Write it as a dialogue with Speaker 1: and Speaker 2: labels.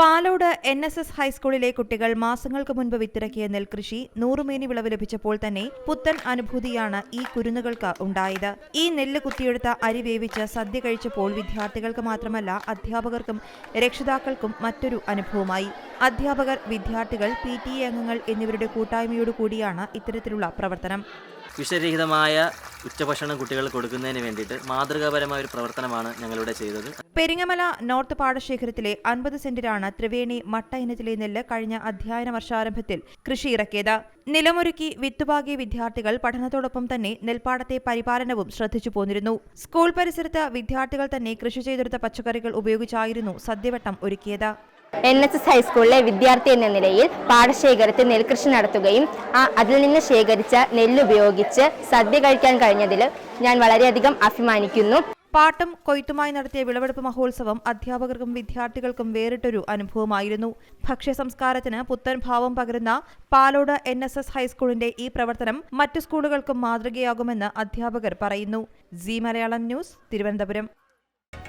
Speaker 1: Palode N S S ഹൈസ്കൂളിലെ കുട്ടികൾ മാസങ്ങൾക്ക് മുൻപ് വിത്തിറക്കിയ നെൽകൃഷി നൂറുമേനി വിളവ് ലഭിച്ചപ്പോൾ തന്നെ പുത്തൻ അനുഭൂതിയാണ് ഈ കുരുന്നുകൾക്ക് ഉണ്ടായത്. ഈ നെല്ല് കുത്തിയെടുത്ത അരി വേവിച്ച് സദ്യ കഴിച്ചപ്പോൾ വിദ്യാർത്ഥികൾക്ക് മാത്രമല്ല അധ്യാപകർക്കും രക്ഷിതാക്കൾക്കും മറ്റൊരു അനുഭവമായി. അധ്യാപകർ വിദ്യാർത്ഥികൾ പി ടി എ അംഗങ്ങൾ എന്നിവരുടെ കൂട്ടായ്മയോടു കൂടിയാണ് ഇത്തരത്തിലുള്ള പ്രവർത്തനം.
Speaker 2: വിഷരഹിതമായ ഉച്ചഭക്ഷണം കുട്ടികൾ കൊടുക്കുന്നതിന് വേണ്ടിയിട്ട് മാതൃകാപരമായ ഒരു പ്രവർത്തനമാണ് ഞങ്ങളിവിടെ ചെയ്തത്.
Speaker 1: പെരിങ്ങമല നോർത്ത് പാടശേഖരത്തിലെ അൻപത് സെന്റിലാണ് ത്രിവേണി മട്ട ഇനത്തിലെ നെല്ല് കഴിഞ്ഞ അധ്യയന വർഷാരംഭത്തിൽ കൃഷി ഇറക്കിയത്. നിലമൊരുക്കി വിത്തുപാകിയ വിദ്യാർത്ഥികൾ പഠനത്തോടൊപ്പം തന്നെ നെൽപ്പാടത്തെ പരിപാലനവും ശ്രദ്ധിച്ചു പോന്നിരുന്നു. സ്കൂൾ പരിസരത്ത് വിദ്യാർത്ഥികൾ തന്നെ കൃഷി ചെയ്തെടുത്ത പച്ചക്കറികൾ ഉപയോഗിച്ചായിരുന്നു സദ്യവട്ടം ഒരുക്കിയത്.
Speaker 3: എൻ എസ് എസ് ഹൈസ്കൂളിലെ വിദ്യാർത്ഥി എന്ന നിലയിൽ പാടശേഖരത്തിൽ നെൽകൃഷി നടത്തുകയും ആ അതിൽ നിന്ന് ശേഖരിച്ച നെല്ലുപയോഗിച്ച് സദ്യ കഴിക്കാൻ കഴിഞ്ഞതിൽ ഞാൻ വളരെയധികം അഭിമാനിക്കുന്നു.
Speaker 1: പാട്ടും കൊയ്ത്തുമായി നടത്തിയ വിളവെടുപ്പ് മഹോത്സവം അധ്യാപകർക്കും വിദ്യാർത്ഥികൾക്കും വേറിട്ടൊരു അനുഭവമായിരുന്നു. ഭക്ഷ്യ സംസ്കാരത്തിന് പുത്തൻ ഭാവം പകരുന്ന പാലോട് എൻ എസ് എസ് ഹൈസ്കൂളിന്റെ ഈ പ്രവർത്തനം മറ്റു സ്കൂളുകൾക്കും മാതൃകയാകുമെന്ന് അധ്യാപകർ പറയുന്നു. G Malayalam news Thiruvananthapuram.